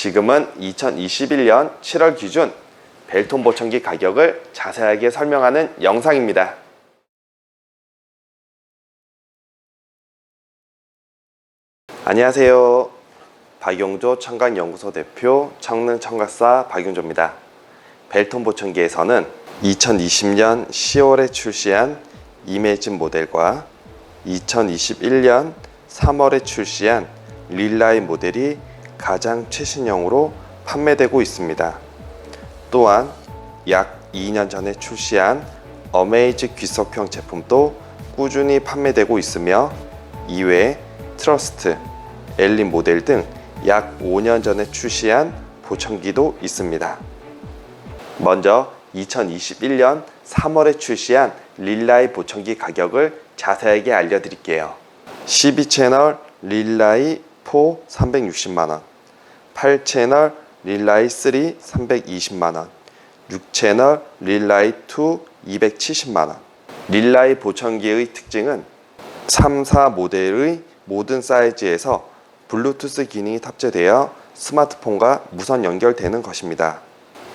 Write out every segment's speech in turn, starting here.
지금은 2021년 7월 기준 벨톤 보청기 가격을 자세하게 설명하는 영상입니다. 안녕하세요. 박용조 청각연구소 대표 청릉청각사 박용조입니다. 벨톤 보청기에서는 2020년 10월에 출시한 이매진 모델과 2021년 3월에 출시한 릴라이 모델이 가장 최신형으로 판매되고 있습니다. 또한 약 2년 전에 출시한 어메이즈 귀속형 제품도 꾸준히 판매되고 있으며 이외에 트러스트, 엘린 모델 등 약 5년 전에 출시한 보청기도 있습니다. 먼저 2021년 3월에 출시한 릴라이 보청기 가격을 자세하게 알려드릴게요. 12채널 릴라이 4 360만원, 8채널 릴라이 3 320만원, 6채널 릴라이 2 270만원. 릴라이 보청기의 특징은 3, 4 모델의 모든 사이즈에서 블루투스 기능이 탑재되어 스마트폰과 무선 연결되는 것입니다.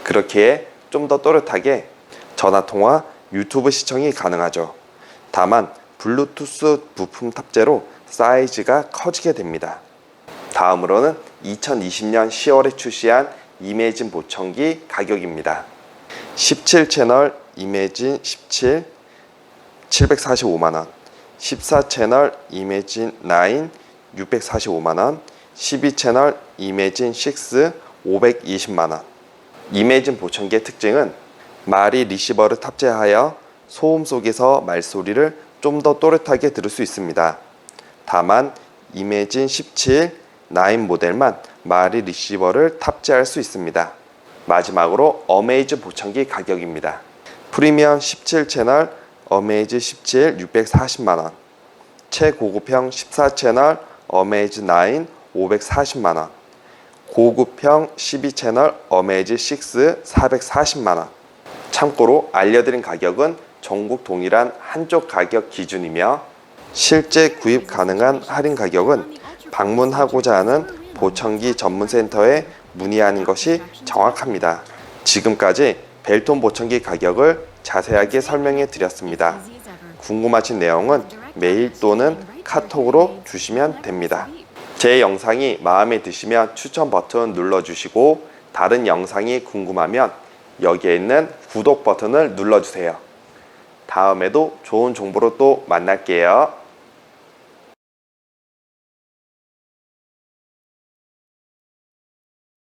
그렇기에 좀 더 또렷하게 전화 통화, 유튜브 시청이 가능하죠. 다만 블루투스 부품 탑재로 사이즈가 커지게 됩니다. 다음으로는 2020년 10월에 출시한 이매진 보청기 가격입니다. 17채널 이매진 17 745만원 14채널 이매진 9 645만원 12채널 이매진 6 520만원 이매진 보청기의 특징은 말이 리시버를 탑재하여 소음 속에서 말소리를 좀 더 또렷하게 들을 수 있습니다. 다만 이매진 17 9 모델만 말이 리시버를 탑재할 수 있습니다. 마지막으로 어메이즈 보청기 가격입니다. 프리미엄 17채널 어메이즈 17 640만원 최고급형 14채널 어메이즈 9 540만원 고급형 12채널 어메이즈 6 440만원 참고로 알려드린 가격은 전국 동일한 한쪽 가격 기준이며 실제 구입 가능한 할인 가격은 방문하고자 하는 보청기 전문센터에 문의하는 것이 정확합니다. 지금까지 벨톤 보청기 가격을 자세하게 설명해 드렸습니다. 궁금하신 내용은 메일 또는 카톡으로 주시면 됩니다. 제 영상이 마음에 드시면 추천 버튼 눌러주시고 다른 영상이 궁금하면 여기에 있는 구독 버튼을 눌러주세요. 다음에도 좋은 정보로 또 만날게요.